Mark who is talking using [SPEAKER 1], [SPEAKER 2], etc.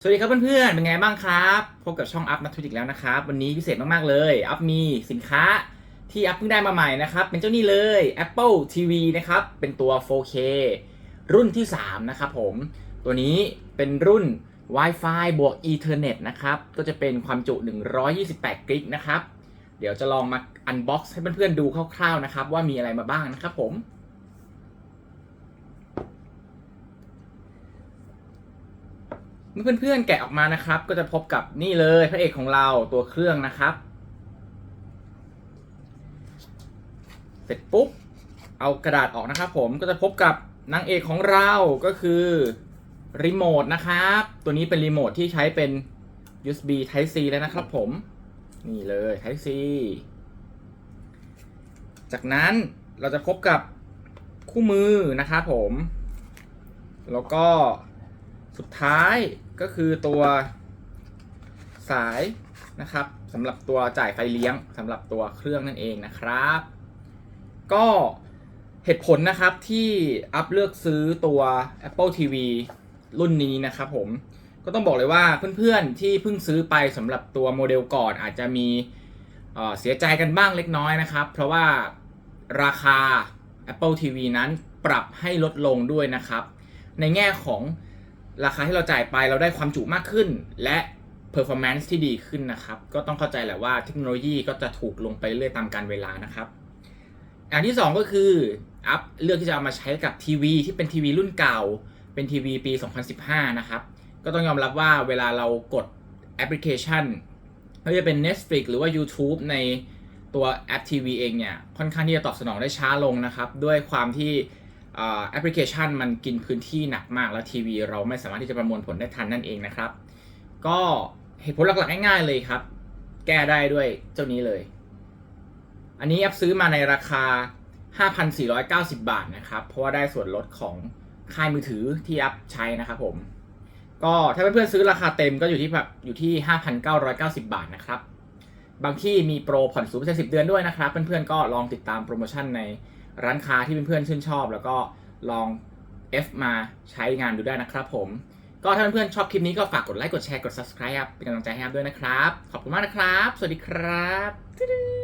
[SPEAKER 1] สวัสดีครับเพื่อนๆ เป็นไงบ้างครับพบกับช่องอัพนัททุกอีกแล้วนะครับ วันนี้พิเศษมากๆเลย อัพมีสินค้าที่อัพเพิ่งได้มาใหม่นะครับ เป็นเจ้านี่เลย Apple TV นะครับ เป็นตัว 4K รุ่นที่ 3 นะครับผม ตัวนี้เป็นรุ่น Wi-Fi บวก Ethernet นะครับ ก็จะเป็นความจุ 128 กิกนะครับ เดี๋ยวจะลองมาอันบ็อกซ์ให้เพื่อนๆดูคร่าวๆนะครับ ว่ามีอะไรมาบ้างนะครับผม เมื่อเพื่อนๆแกะออกมานะครับ ก็จะพบกับนี่เลยพระเอกของเราตัวเครื่องนะครับ เสร็จปุ๊บเอากระดาษออกนะครับ ผมก็จะพบกับนางเอกของเราก็คือรีโมทนะครับ ตัวนี้เป็นรีโมทที่ใช้เป็น USB Type C แล้วนะครับผม นี่เลย Type C จากนั้นเราจะพบกับคู่มือนะครับผม แล้วก็ สุดท้ายก็คือตัวสายนะครับสำหรับตัวจ่ายไฟเลี้ยงสำหรับตัวเครื่องนั่นเองนะครับ ก็เหตุผลนะครับที่อัพเลือกซื้อตัว Apple TV รุ่นนี้นะครับผมก็ต้องบอกเลยว่าเพื่อนๆที่เพิ่งซื้อไปสำหรับตัวโมเดลก่อนอาจจะมีเเสียใจกันบ้างเล็กน้อยนะครับ เพราะว่าราคา Apple TV นั้นปรับให้ลดลงด้วยนะครับ ในแง่ของ ราคาที่เราจ่ายไปเราได้ความจุมากขึ้น และ performance ที่ดีขึ้นนะครับ ก็ต้องเข้าใจแหละว่าเทคโนโลยีก็จะถูกลงไปเรื่อยตามการเวลานะครับ อย่างที่ 2 ก็คืออัพเลือกที่จะเอามาใช้กับทีวีที่เป็นทีวีรุ่นเก่า เป็นทีวีปี 2015 นะครับ ก็ต้องยอมรับว่าเวลาเรากดแอปพลิเคชันไม่ว่าจะเป็น Netflix หรือว่า YouTube ในตัวแอปทีวีเองเนี่ย ค่อนข้างที่จะตอบสนองได้ช้าลงนะครับ ด้วยความที่ แอปพลิเคชันมันกินพื้นที่หนักมากแล้วทีวีเราไม่สามารถที่จะประมวลผลได้ทันนั่นเองนะครับ ก็เหตุผลหลักๆง่ายๆเลยครับ แก้ได้ด้วยเจ้านี้เลย อันนี้แอปซื้อมาในราคา 5,490 บาทนะครับ เพราะว่าได้ส่วนลดของค่ายมือถือที่แอปใช้นะครับผม ก็ถ้าเพื่อนๆซื้อราคาเต็มก็อยู่ที่แบบอยู่ที่ 5,990 บาทนะครับ บางที่มีโปรผ่อนศูนย์เป็นสิบเดือนด้วยนะครับ เพื่อนๆก็ลองติดตามโปรโมชั่นใน ร้านค้าที่เพื่อนๆชื่นชอบ แล้วก็ลอง F มาใช้งานดูได้นะครับผม ก็ถ้าเพื่อนๆชอบคลิปนี้ก็ฝากกดไลค์กดแชร์กด subscribe ครับเป็นกำลังใจให้ครับด้วยนะครับ ขอบคุณมากนะครับ สวัสดีครับ